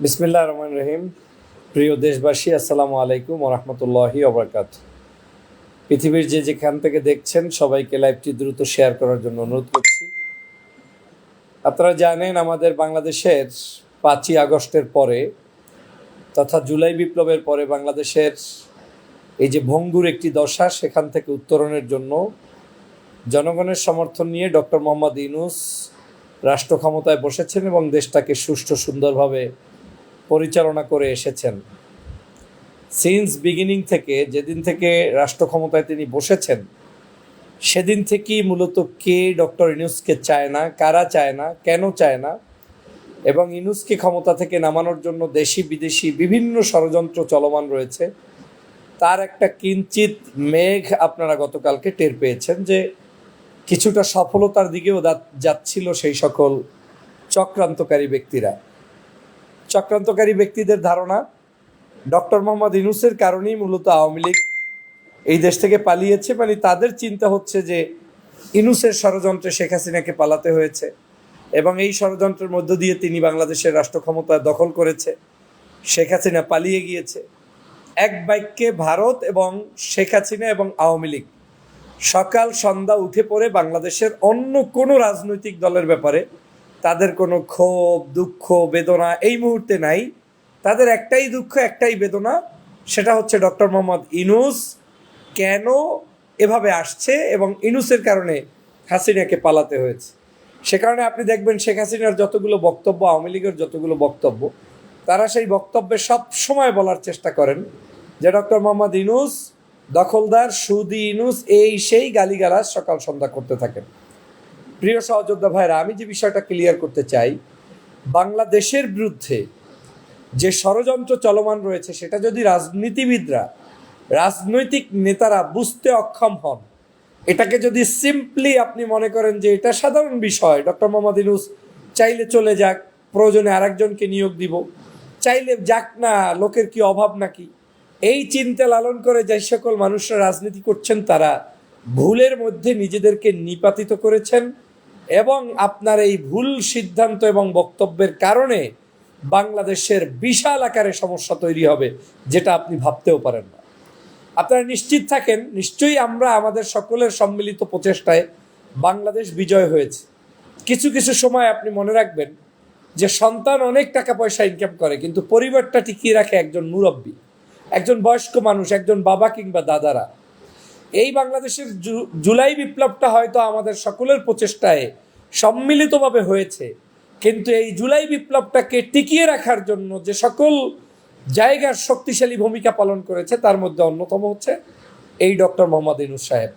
বিসমিল্লাহ রহমান রহিম। প্রিয় দেশবাসী, আসসালামু আলাইকুম রহমতুল্লাহি অবরাকাত পৃথিবীর যে যেখান থেকে দেখছেন, সবাইকে লাইভটি দ্রুত শেয়ার করার জন্য অনুরোধ করছি। আপনারা জানেন, আমাদের বাংলাদেশের পাঁচই আগস্টের পরে তথা জুলাই বিপ্লবের পরে বাংলাদেশের এই যে ভঙ্গুর একটি দশা, সেখান থেকে উত্তরণের জন্য জনগণের সমর্থন নিয়ে ডক্টর মোহাম্মদ ইউনুস রাষ্ট্র ক্ষমতায় বসেছেন এবং দেশটাকে সুষ্ঠু সুন্দরভাবে পরিচালনা করে এসেছেন। সিন্স বিগিনিং থেকে, যেদিন থেকে রাষ্ট্র ক্ষমতায় তিনি বসেছেন, সেদিন থেকেই মূলত কে ডক্টর ইনুসকে চায় না, কারা চায় না, কেন চায় না, এবং ইনুসকে ক্ষমতা থেকে নামানোর জন্য দেশি বিদেশি বিভিন্ন ষড়যন্ত্র চলমান রয়েছে। তার একটা কিঞ্চিত মেঘ আপনারা গতকালকে টের পেয়েছেন যে কিছুটা সফলতার দিকেও যাচ্ছিল সেই সকল চক্রান্তকারী ব্যক্তিরা। চক্রান্তকারী ব্যক্তিদের ধারণা, ডক্টর মোহাম্মদ ইনুসের কারণেই মূলত আওয়ামী লীগ এই দেশ থেকে পালিয়েছে। মানে তাদের চিন্তা হচ্ছে যে ইনুসের ষড়যন্ত্রে শেখ হাসিনাকে পালাতে হয়েছে এবং এই ষড়যন্ত্রের মধ্য দিয়ে তিনি বাংলাদেশের রাষ্ট্র ক্ষমতা দখল করেছে। শেখ হাসিনা পালিয়ে গিয়েছে। এক বাক্যে ভারত এবং শেখ হাসিনা এবং আওয়ামী লীগ সকাল সন্ধ্যা উঠে পড়ে বাংলাদেশের অন্য কোনো রাজনৈতিক দলের ব্যাপারে তাদের কোনো ক্ষোভ, দুঃখ, বেদনা এই মুহূর্তে নাই। তাদের একটাই দুঃখ, একটাই বেদনা, সেটা হচ্ছে ডক্টর মোহাম্মদ ইনুস কেন এভাবে আসছে এবং ইনুসের কারণে হাসিনাকে পালাতে হয়েছে। সে কারণে আপনি দেখবেন শেখ হাসিনার যতগুলো বক্তব্য, আওয়ামী লীগের যতগুলো বক্তব্য, তারা সেই বক্তব্যে সব সময় বলার চেষ্টা করেন যে, ডক্টর মোহাম্মদ ইনুস, দখলদার সুদি ইনুস, এই সেই গালিগালাজ সকাল সন্ধ্যা করতে থাকেন। প্রিয় সহযোদ্ধা ভাইরা, আমি যে বিষয়টা ক্লিয়ার করতে চাই, বাংলাদেশের বিরুদ্ধে যে ষড়যন্ত্র চলমান রয়েছে, সেটা যদি রাজনীতিবিদরা, রাজনৈতিক নেতারা বুঝতে অক্ষম হন, এটাকে যদি সিম্পলি আপনি মনে করেন যে এটা সাধারণ বিষয়, ডক্টর মোহাম্মদ ইনুস চাইলে চলে যাক, প্রয়োজনে আরেকজনকে নিয়োগ দিব, চাইলে যাক না, লোকের কি অভাব নাকি, এই চিন্তা লালন করে যে সকল মানুষরা রাজনীতি করছেন, তারা ভুলের মধ্যে নিজেদেরকে নিপাতিত করেছেন এবং আপনার এই ভুল সিদ্ধান্ত এবং বক্তব্যের কারণে বাংলাদেশের বিশাল আকারে সমস্যা তৈরি হবে, যেটা আপনি ভাবতেও পারেন না। আপনারা নিশ্চিত থাকেন, নিশ্চয়ই আমরা আমাদের সকলের সম্মিলিত প্রচেষ্টায় বাংলাদেশ বিজয় হয়েছে। কিছু কিছু সময় আপনি মনে রাখবেন যে সন্তান অনেক টাকা পয়সা ইনকাম করে, কিন্তু পরিবারটা টিকিয়ে রাখে একজন মুরব্বী, একজন বয়স্ক মানুষ, একজন বাবা কিংবা দাদারা। এই বাংলাদেশের জুলাই বিপ্লবটা হয়তো আমাদের সকলের প্রচেষ্টায় সম্মিলিতভাবে হয়েছে। কিন্তু এই জুলাই বিপ্লবটাকে টিকিয়ে রাখার জন্য যে সকল জায়গার শক্তিশালী ভূমিকা পালন করেছে, তার মধ্যে অন্যতম হচ্ছে এই ডক্টর মোহাম্মদ ইনুস সাহেব।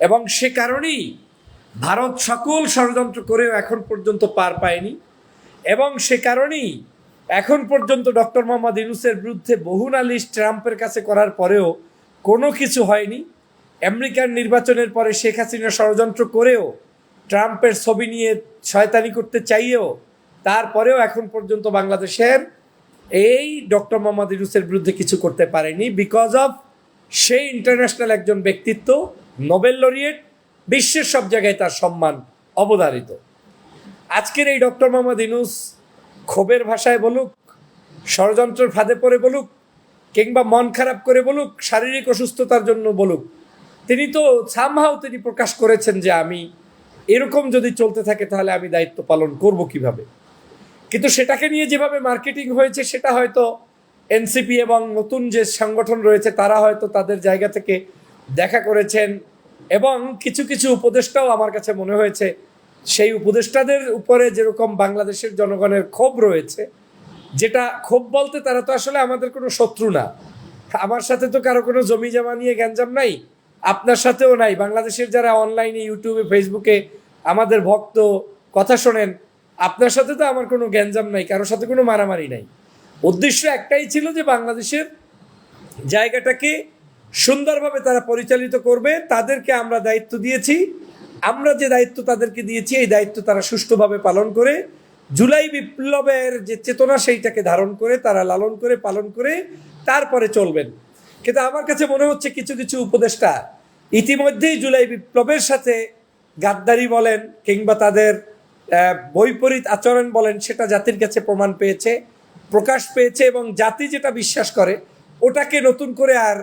এবং সে কারণেই ভারত সকল ষড়যন্ত্র করেও এখন পর্যন্ত পার পায়নি। এবং সে কারণেই এখন পর্যন্ত ডক্টর মোহাম্মদ ইউনুসের বিরুদ্ধে বহু নালিশ ট্রাম্পের কাছে করার পরেও কোনো কিছু হয়নি। আমেরিকার নির্বাচনের পরে শেখ হাসিনা ষড়যন্ত্র করেও ট্রাম্পের ছবি নিয়ে শয়তানি করতে চাইয়েও তারপরেও এখন পর্যন্ত বাংলাদেশের এই ডক্টর মোহাম্মদ ইউনুসের বিরুদ্ধে কিছু করতে পারেনি বিকজ অফ সেই ইন্টারন্যাশনাল একজন ব্যক্তিত্ব, নোবেল লরিয়েট বিশ্বের সব জায়গায় তার সম্মান অবধারিত। আজকের এই ডক্টর মোহাম্মদ ইনুস ক্ষোভের ভাষায় বলুক, ষড়যন্ত্রের ফাঁদে পড়ে বলুক, কিংবা মন খারাপ করে বলুক, শারীরিক অসুস্থতার জন্য বলুক তিনি তো সামহাও তিনি প্রকাশ করেছেন যে আমি এরকম যদি চলতে থাকে তাহলে আমি দায়িত্ব পালন করব কীভাবে? কিন্তু সেটাকে নিয়ে যেভাবে মার্কেটিং হয়েছে, সেটা হয়তো এনসিপি এবং নতুন যে সংগঠন রয়েছে, তারা হয়তো তাদের জায়গা থেকে দেখা করেছেন এবং কিছু কিছু উপদেষ্টাও আমার কাছে মনে হয়েছে, সেই উপদেষ্টাদের উপরে যেরকম বাংলাদেশের জনগণের ক্ষোভ রয়েছে, যেটা ক্ষোভ বলতে তারা তো আসলে আমাদের কোনো শত্রু না। আমার সাথে তো কারও কোনো জমি জমা নিয়ে গ্যাঞ্জাম নাই। আপনার সাথেও নাই। বাংলাদেশের যারা অনলাইনে ইউটিউবে ফেসবুকে আমাদের ভক্ত কথা শোনেন, আপনার সাথে তো আমার কোনো গ্যাঞ্জাম নাই, কারোর সাথে কোনো মারামারি নাই। উদ্দেশ্য একটাই ছিল যে বাংলাদেশের জায়গাটাকে সুন্দরভাবে তারা পরিচালিত করবে, তাদেরকে আমরা দায়িত্ব দিয়েছি। আমরা যে দায়িত্ব তাদেরকে দিয়েছি, এই দায়িত্ব তারা সুষ্ঠুভাবে পালন করে, জুলাই বিপ্লবের যে চেতনা সেইটাকে ধারণ করে, তারা লালন করে, পালন করে, তারপরে চলবেন। কিন্তু আমার কাছে মনে হচ্ছে কিছু কিছু উপদেষ্টা ইতিমধ্যেই জুলাই বিপ্লবের সাথে গাদ্দারি বলেন কিংবা তাদের বৈপরীত আচরণ বলেন সেটা জাতির কাছে প্রমাণ পেয়েছে, প্রকাশ পেয়েছে এবং জাতি যেটা বিশ্বাস করে, ওটাকে নতুন করে আর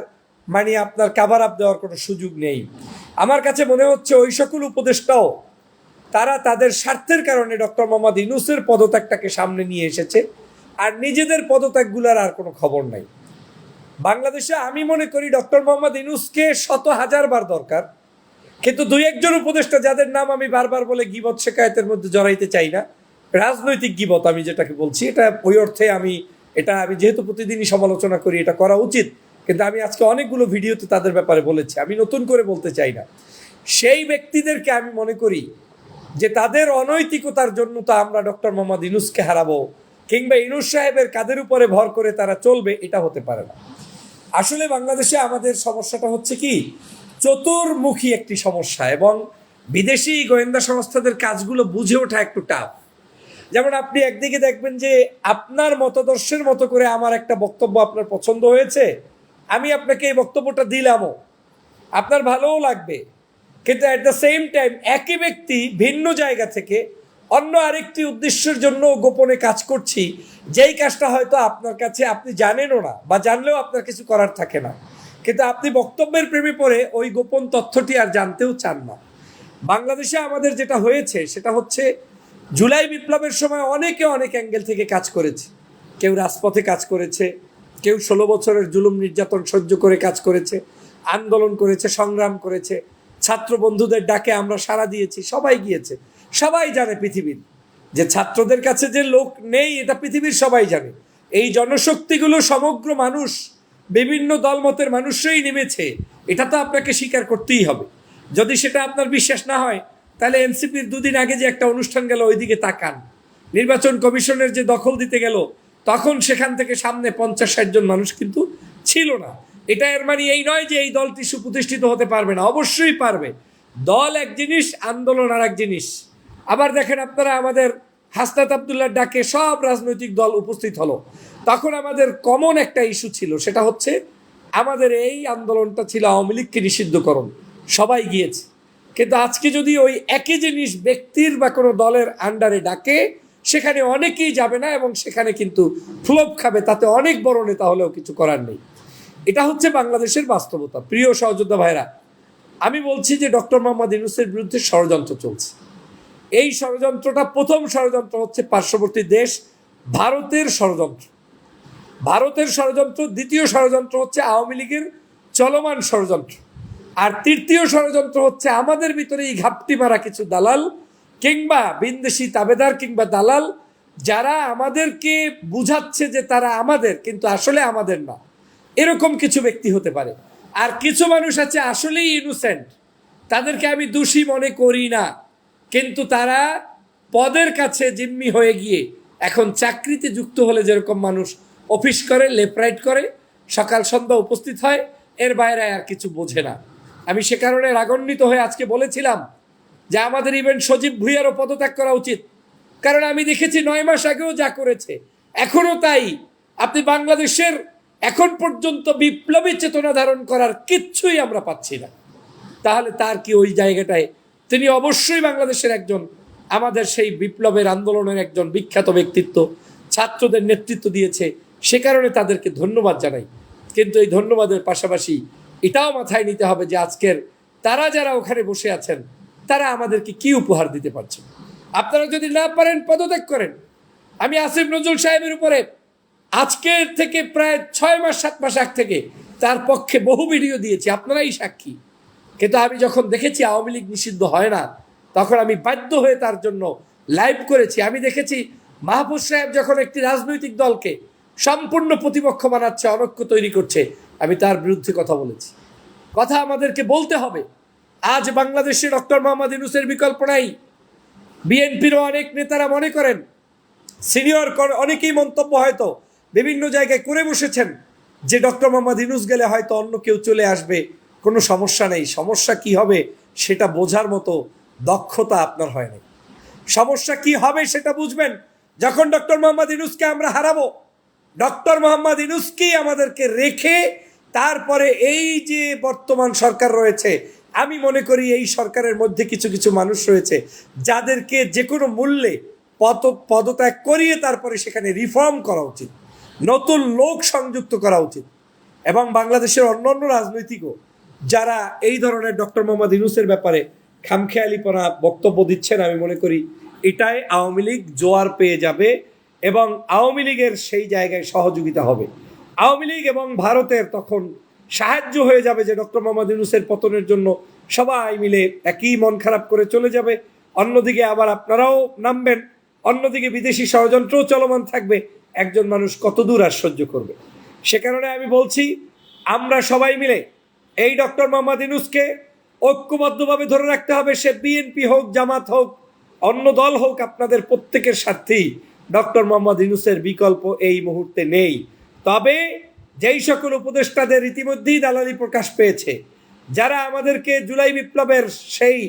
মানে আপনার কাভার আপ দেওয়ার কোনো সুযোগ নেই। আমার কাছে মনে হচ্ছে ওই সকল উপদেষ্টাও, তারা তাদের স্বার্থের কারণে ডক্টর মোহাম্মদ ইনুসের পদত্যাগটাকে সামনে নিয়ে এসেছে, আর নিজেদের পদত্যাগগুলোর আর কোনো খবর নাই। বাংলাদেশে আমি মনে করি ডক্টর মোহাম্মদ ইনুসকে শত হাজার বার দরকার। কিন্তু দুই একজন উপদেষ্টা যাদের নাম আমি বারবার বলে গিবত শেখায়তের মধ্যে জড়াইতে চাই না, রাজনৈতিক গিবত আমি যেটাকে বলছি, এটা ওই অর্থে আমি, এটা আমি যেহেতু প্রতিদিনই সমালোচনা করি, এটা করা উচিত। কিন্তু আমি আজকে অনেকগুলো ভিডিওতে তাদের ব্যাপারে বলেছি, আমি নতুন করে বলতে চাই না। সেই ব্যক্তিদেরকে আমি মনে করি যে তাদের অনৈতিকতার জন্য তো আমরা ডক্টর মোহাম্মদ ইনুসকে হারাবো, কিংবা ইনুস সাহেবের কাদের উপরে ভর করে তারা চলবে, এটা হতে পারে না। আসলে বাংলাদেশে আমাদের সমস্যাটা হচ্ছে কি? চতুর্মুখী একটি সমস্যা এবং বিদেশি গোয়েন্দা সংস্থাদের কাজগুলো বুঝে ওঠা একটু টাফ যেমন আপনি একদিকে দেখবেন যে আপনার মতাদর্শের মতো করে আমার একটা বক্তব্য আপনার পছন্দ হয়েছে, আমি আপনাকে এই বক্তব্যটা দিলামও। আপনার ভালোও লাগবে। কিন্তু অ্যাট দ্য সেম টাইম একই ব্যক্তি ভিন্ন জায়গা থেকে অন্য আরেকটি উদ্দেশ্যের জন্য গোপনে কাজ করছি। যেই কাজটা হয়তো আপনার কাছে আপনি জানেনও না বা জানলেও আপনার কিছু করার থাকে না। কিন্তু আপনি বক্তব্যের প্রেমে পড়ে ওই গোপন তথ্যটি আর জানতেও চান না। বাংলাদেশে আমাদের যেটা হয়েছে সেটা হচ্ছে, জুলাই বিপ্লবের সময় অনেকে অনেক অ্যাঙ্গেল থেকে কাজ করেছে। কেউ রাজপথে কাজ করেছে, কেউ ষোলো বছরের জুলুম নির্যাতন সহ্য করে কাজ করেছে, আন্দোলন করেছে, সংগ্রাম করেছে, ছাত্র বন্ধুদের ডাকে আমরা সাড়া দিয়েছি, সবাই গিয়েছে। সবাই জানে পৃথিবীর। যে ছাত্রদের কাছে যে লোক নেই, এটা পৃথিবীর সবাই জানে। এই জনশক্তিগুলো সমগ্র মানুষ, বিভিন্ন দলমতের মানুষরাই নেমেছে, এটা তো আপনাকে স্বীকার করতেই হবে। যদি সেটা আপনার বিশ্বাস না হয়, তাহলে এনসিপির দুদিন আগে যে একটা অনুষ্ঠান গেল, ওইদিকে তাকান। নির্বাচন কমিশনের যে দখল দিতে গেল, তখন সেখান থেকে সামনে পঞ্চাশ ষাট জন মানুষ কিন্তু ছিল না। এটা এর মানে এই নয় যে এই দলটি সুপ্রতিষ্ঠিত হতে পারবে না, অবশ্যই পারবে। দল এক জিনিস, আন্দোলন আর এক জিনিস। আবার দেখেন আপনারা আমাদের হাসনাত আবদুল্লার ডাকে সব রাজনৈতিক দল উপস্থিত হলো। তখন আমাদের কমন একটা ইস্যু ছিল, সেটা হচ্ছে আমাদের এই আন্দোলনটা ছিল আওয়ামী লীগকে নিষিদ্ধকরণ। সবাই গিয়েছে। কিন্তু আজকে যদি ওই একই জিনিস ব্যক্তির বা কোনো দলের আন্ডারে ডাকে, সেখানে অনেকেই যাবে না এবং সেখানে কিন্তু ফ্লোপ খাবে, তাতে অনেক বড় নেতা হলেও কিছু করার নেই। এটা হচ্ছে বাংলাদেশের বাস্তবতা। প্রিয় সহযোদ্ধা ভাইরা, আমি বলছি যে ডক্টর মোহাম্মদ ইউনুসের বিরুদ্ধে ষড়যন্ত্র চলছে। এই ষড়যন্ত্রটা প্রথম ষড়যন্ত্র হচ্ছে পার্শ্ববর্তী দেশ ভারতের ষড়যন্ত্র। ভারতের ষড়যন্ত্র, দ্বিতীয় ষড়যন্ত্র হচ্ছে আওয়ামী লীগের চলমান ষড়যন্ত্র। আর তৃতীয় ষড়যন্ত্র হচ্ছে আমাদের ভিতরে এই ঘাপটি মারা কিছু দালাল কিংবা বিন্দেশি তাবেদার কিংবা দালাল যারা আমাদেরকে বুঝাচ্ছে যে তারা আমাদের, কিন্তু আসলে আমাদের না। এরকম কিছু ব্যক্তি হতে পারে। আর কিছু মানুষ আছে আসলেই ইনোসেন্ট তাদেরকে আমি দোষী মনে করি না। কিন্তু তারা পদের কাছে জিম্মি হয়ে গিয়ে এখন চাকরিতে যুক্ত হলে যেরকম মানুষ অফিস করে, লেফট করে, সকাল সন্ধ্যা উপস্থিত হয়, এর বাইরে আর কিছু বোঝে না। আমি সে কারণে রাগান্বিত হয়ে আজকে বলেছিলাম যে আমাদের ইভেন্ট সজীব ভুইয়ারও পদত্যাগ করা উচিত। কারণ আমি দেখেছি নয় মাস আগেও যা করেছে। এখনও তাই। আপনি বাংলাদেশের এখন পর্যন্ত বিপ্লবী চেতনা ধারণ করার কিচ্ছুই আমরা পাচ্ছি না। তাহলে তার কি ওই জায়গাটায় তিনি অবশ্যই বাংলাদেশের একজন, আমাদের সেই বিপ্লবের আন্দোলনের একজন বিখ্যাত ব্যক্তিত্ব, ছাত্রদের নেতৃত্ব দিয়েছে। সে কারণে তাদেরকে ধন্যবাদ জানাই। কিন্তু এই ধন্যবাদের পাশাপাশি এটাও মাথায় নিতে হবে যে আজকের তারা যারা ওখানে বসে আছেন, তারা আমাদেরকে কি উপহার দিতে পারছে? আপনারা যদি না পারেন, পদত্যাগ করেন। আমি আসিফ নজরুল সাহেবের উপরে আজকের থেকে প্রায় ছয় মাস, সাত মাস আগ থেকে তার পক্ষে বহু ভিডিও দিয়েছি। আপনারাই সাক্ষী। কিন্তু আমি যখন দেখেছি আওয়ামী লীগ নিষিদ্ধ হয় না, তখন আমি বাধ্য হয়ে তার জন্য লাইভ করেছি। আমি দেখেছি মাহফুজ সাহেব যখন একটি রাজনৈতিক দলকে সম্পূর্ণ প্রতিপক্ষ বানাচ্ছে অনক্য তৈরি করছে, আমি তার বিরুদ্ধে কথা বলেছি। কথা আমাদেরকে বলতে হবে, আজ বাংলাদেশে ডক্টর মোহাম্মদ ইউনুসের বিকল্প নাই। বিএনপিরও অনেক নেতারা মনে করেন, সিনিয়র অনেকেই মন্তব্য হয়তো বিভিন্ন জায়গায় করে বসেছেন যে ডক্টর মোহাম্মদ ইনুস গেলে হয়তো অন্য কেউ চলে আসবে। কোনো সমস্যা নেই। সমস্যা কি হবে সেটা বোঝার মতো দক্ষতা আপনার হয় নাই সমস্যা কি হবে সেটা বুঝবেন যখন ডক্টর মোহাম্মদ ইনুসকে আমরা হারাবো। ডক্টর মোহাম্মদ ইনুসকেই আমাদেরকে রেখে তারপরে এই যে বর্তমান সরকার রয়েছে, আমি মনে করি এই সরকারের মধ্যে কিছু কিছু মানুষ রয়েছে যাদেরকে যে কোনো মূল্যে পদ, পদত্যাগ করিয়ে তারপরে সেখানে রিফর্ম করা উচিত। নতুন লোক সংযুক্ত করা উচিত। এবং বাংলাদেশের অন্যান্য রাজনৈতিকও যারা এই ধরনের ডক্টর মোহাম্মদ ইউনুসের ব্যাপারে খামখেয়ালিপনা বক্তব্য দিচ্ছেন, আমি মনে করি এটাই আওয়ামী লীগ জোয়ার পেয়ে যাবে এবং আওয়ামী লীগের সেই জায়গায় সহযোগিতা হবে। আওয়ামী লীগ এবং ভারতের তখন সাহায্য হয়ে যাবে যে ডক্টর মোহাম্মদ ইউনুসের পতনের জন্য সবাই মিলে একই মন খারাপ করে চলে যাবে। অন্যদিকে আবার আপনারাও নামবেন, অন্যদিকে বিদেশি ষড়যন্ত্রও চলমান থাকবে। একজন মানুষ কতদূর আর সহ্য করবে? সে কারণে আমি বলছি, আমরা সবাই মিলে এই ডক্টর মোহাম্মদ ইনুসকে ঐক্যবদ্ধভাবে ধরে রাখতে হবে, সে বিএনপি হোক, জামাত হোক, অন্য দল হোক, আপনাদের প্রত্যেকের স্বার্থেই ডক্টর মোহাম্মদ ইনুসের বিকল্প এই মুহূর্তে নেই। তবে যেই সকল উপদেষ্টাদের ইতিমধ্যেই দালালি প্রকাশ পেয়েছে, যারা আমাদেরকে জুলাই বিপ্লবের সেই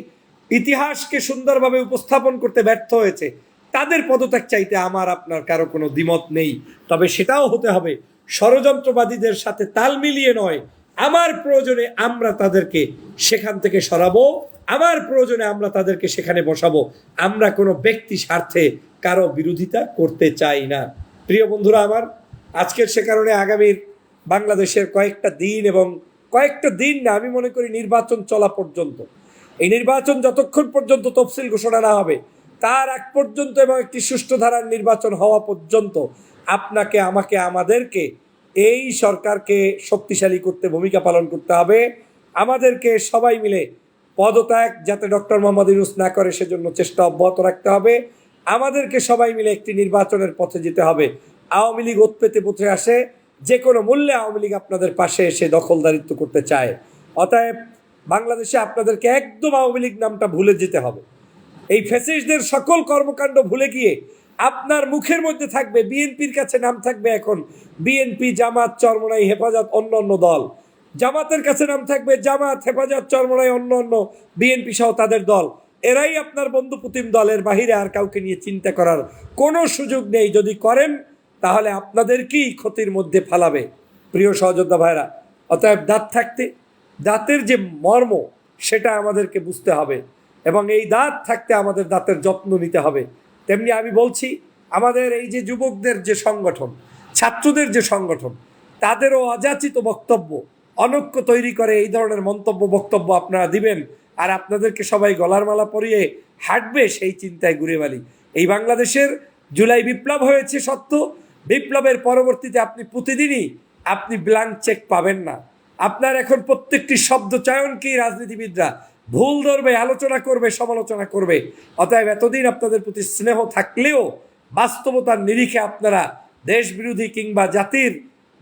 ইতিহাসকে সুন্দরভাবে উপস্থাপন করতে ব্যর্থ হয়েছে, তাদের পদত্যাগ চাইতে আমার, আপনার কারও কোনো দ্বিমত নেই। তবে সেটাও হতে হবে, ষড়যন্ত্রবাদীদের সাথে তাল মিলিয়ে নয় আমার প্রয়োজনে আমরা তাদেরকে সেখান থেকে সরাবো, আমার প্রয়োজনে আমরা তাদেরকে সেখানে বসাবো। আমরা কোনো ব্যক্তি স্বার্থে কারও বিরোধিতা করতে চাই না। প্রিয় বন্ধুরা আমার, আজকের সে কারণে আগামীর বাংলাদেশের কয়েকটা দিন এবং কয়েকটা দিন না, আমি মনে করি নির্বাচন চলা পর্যন্ত। এই নির্বাচন যতক্ষণ পর্যন্ত তফসিল ঘোষণা না হবে, তার আগ পর্যন্ত এবং একটি সুষ্ঠু ধারার নির্বাচন হওয়া পর্যন্ত আপনাকে, আমাকে, আমাদেরকে এই সরকারকে শক্তিশালী করতে, ভূমিকা পালন করতে হবে। আমাদেরকে সবাই মিলে পদত্যাগ যাতে ডক্টর মোহাম্মদ ইউনুস না করে, সেজন্য চেষ্টা অব্যাহত রাখতে হবে। আমাদেরকে সবাই মিলে একটি নির্বাচনের পথে যেতে হবে। আওয়ামী লীগ উৎপেতে পথে আসে, যে কোনো মূল্যে আওয়ামী লীগ আপনাদের পাশে এসে দখলদারিত্ব করতে চায়। অতএব বাংলাদেশে আপনাদেরকে একদম আওয়ামী লীগ নামটা ভুলে যেতে হবে। এই ফেসিসদের সকল কর্মকাণ্ড ভুলে গিয়ে আপনার মুখের মধ্যে থাকবে, বিএনপির কাছে নাম থাকবে এখন। বিএনপি, জামাত, চরমনাই, হেফাজত, অন্য অন্য দল। জামাতের কাছে নাম থাকবে, জামাত, হেফাজত, চরমনাই, অন্য অন্য বিএনপি সহ তাদের দল। এরাই আপনার বন্ধু পুতিম দলের বাহিরে আর কাউকে নিয়ে চিন্তা করার কোনো সুযোগ নেই। যদি করেন, তাহলে আপনাদেরকেই ক্ষতির মধ্যে ফালাবে। প্রিয় সহযোদ্ধা ভাইরা অতএব দাঁত থাকতে, দাঁতের যে মর্ম, সেটা আমাদেরকে বুঝতে হবে এবং এই দাঁত থাকতে আমাদের দাঁতের যত্ন নিতে হবে। তেমনি আমি বলছি, আমাদের এই যে যুবকদের যে সংগঠন, ছাত্রদের যে সংগঠন, তাদেরও অযাচিত বক্তব্য, অনৈক্য তৈরি করে এই ধরনের মন্তব্য, বক্তব্য আপনারা দিবেন আর আপনাদেরকে সবাই গলার মালা পরিয়ে হাঁটবে সেই চিন্তায় ঘুরে বালি। এই বাংলাদেশের জুলাই বিপ্লব হয়েছে সত্য, বিপ্লবের পরবর্তীতে আপনি প্রতিদিনই আপনি ব্ল্যাঙ্ক চেক পাবেন না। আপনার এখন প্রত্যেকটি শব্দ চয়নকেই রাজনীতিবিদরা ভুল ধরবে, আলোচনা করবে, সমালোচনা করবে। অতএব এতদিন আপনাদের প্রতি স্নেহ থাকলেও বাস্তবতার নিরিখে আপনারা দেশ বিরোধী কিংবা জাতির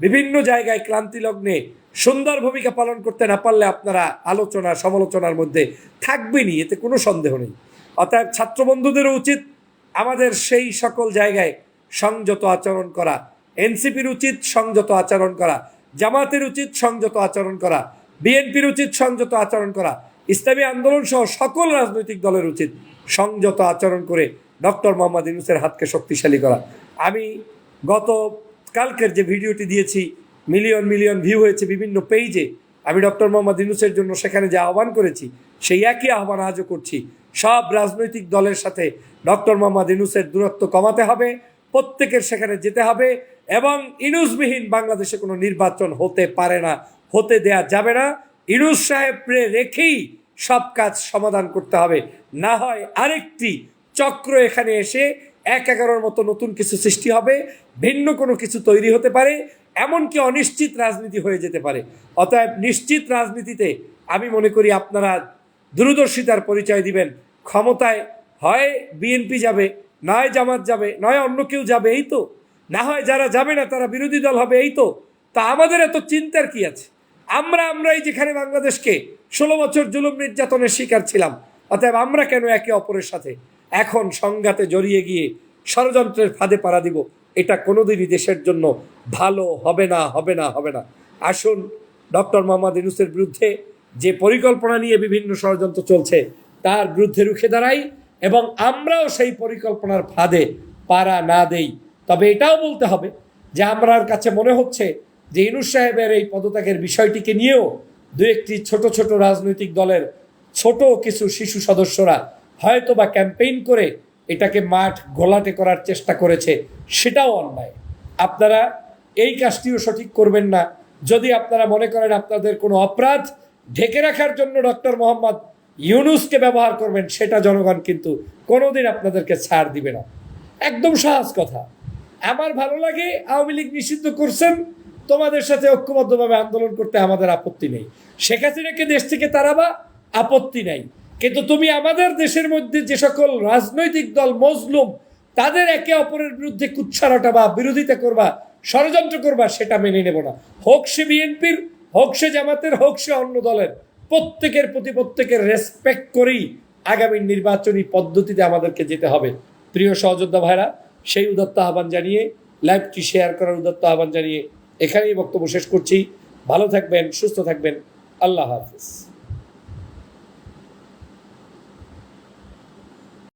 বিভিন্ন জায়গায় ক্লান্তি লগ্নে সুন্দর ভূমিকা পালন করতে না পারলে আপনারা আলোচনা, সমালোচনার মধ্যে থাকবেনই, এতে কোনো সন্দেহ নেই। অতএব ছাত্র বন্ধুদেরও উচিত আমাদের সেই সকল জায়গায় সংযত আচরণ করা, এনসিপির উচিত সংযত আচরণ করা, জামাতের উচিত সংযত আচরণ করা, বিএনপির উচিত সংযত আচরণ করা ইসলামী আন্দোলন সহ সকল রাজনৈতিক দলের উচিত সংযত আচরণ করে ডক্টর মোহাম্মদ ইউনুসের হাতকে শক্তিশালী করা। আমি গত কালকের যে ভিডিওটি দিয়েছি, মিলিয়ন মিলিয়ন ভিউ হয়েছে বিভিন্ন পেজে আমি ডক্টর মোহাম্মদ ইউনুসের জন্য সেখানে যে আহ্বান করেছি, সেই একই আহ্বান আজও করছি। সব রাজনৈতিক দলের সাথে ডক্টর মোহাম্মদ ইউনুসের দূরত্ব কমাতে হবে, প্রত্যেকের সেখানে যেতে হবে এবং ইনুসবিহীন বাংলাদেশে কোনো নির্বাচন হতে পারে না, হতে দেয়া যাবে না। ইনুস সাহেবরে রেখেই সব কাজ সমাধান করতে হবে। না হয় আরেকটি চক্র এখানে এসে এক এগারোর মতো নতুন কিছু সৃষ্টি হবে, ভিন্ন কোনো কিছু তৈরি হতে পারে, এমনকি অনিশ্চিত রাজনীতি হয়ে যেতে পারে। অতএব নিশ্চিত রাজনীতিতে আমি মনে করি আপনারা দূরদর্শিতার পরিচয় দিবেন। ক্ষমতায় হয় বিএনপি যাবে, নয় জামাত যাবে, নয় অন্য কেউ যাবে, এই তো। না হয় যারা যাবে না তারা বিরোধী দল হবে, এই তো। তা আমাদের এত চিন্তার কি আছে? আমরা আমরাই যেখানে বাংলাদেশকে ষোলো বছর জুলুম নির্যাতনের শিকার ছিলাম, অতএব আমরা কেন একে অপরের সাথে এখন সংঘাতে জড়িয়ে গিয়ে ষড়যন্ত্রের ফাঁদে পাড়া দিব? এটা কোনোদিনই দেশের জন্য ভালো হবে না হবে না হবে না। আসুন, ডক্টর মোহাম্মদ ইউনুসের বিরুদ্ধে যে পরিকল্পনা নিয়ে বিভিন্ন ষড়যন্ত্র চলছে, তার বিরুদ্ধে রুখে দাঁড়াই এবং আমরাও সেই পরিকল্পনার ফাঁদে পাড়া না দেই। তবে এটাও বলতে হবে যে আমরার কাছে মনে হচ্ছে যে ইনুস সাহেবের এই পদত্যাগের বিষয়টিকে নিয়েও দু একটি ছোট ছোট রাজনৈতিক দলের ছোট কিছু শিশু সদস্যরা হয়তো বা ক্যাম্পেইন করে এটাকে মাঠ গোলাটে করার চেষ্টা করেছে, সেটাও অন্যায়। আপনারা এই কাজটিও সঠিক করবেন না। যদি আপনারা মনে করেন আপনাদের কোনো অপরাধ ঢেকে রাখার জন্য ডক্টর মোহাম্মদ ইউনুসকে ব্যবহার করবেন, সেটা জনগণ কিন্তু কোনোদিন আপনাদেরকে ছাড় দিবে না। একদম সহজ কথা। আমার ভালো লাগে আওয়ামী লীগ নিষিদ্ধ করছেন তোমাদের সাথে ঐক্যবদ্ধভাবে আন্দোলন করতে আমাদের আপত্তি নেই। শেখ হাসিনাকে দেশ থেকে তাড়াবা, আপত্তি নেই। কিন্তু তুমি আমাদের দেশের মধ্যে যে সকল রাজনৈতিক দল মজলুম, তাদের একে অপরের বিরুদ্ধে কুচ্ছারাটা বা বিরোধিতা করবা, ষড়যন্ত্র করবা, সেটা মেনে নেব না। হোক সে বিএনপির, হোক সে জামাতের, হোক সে অন্য দলের, প্রত্যেকের প্রতি প্রত্যেকের রেসপেক্ট করেই আগামী নির্বাচনী পদ্ধতিতে আমাদেরকে যেতে হবে। প্রিয় সহযোদ্ধা ভাইরা, সেই উদত্ত আহ্বান জানিয়ে লাইভটি শেয়ার করার উদত্ত আহ্বান জানিয়ে এখানেই বক্তব্য শেষ করছি। ভালো থাকবেন সুস্থ থাকবেন। আল্লাহ হাফিজ।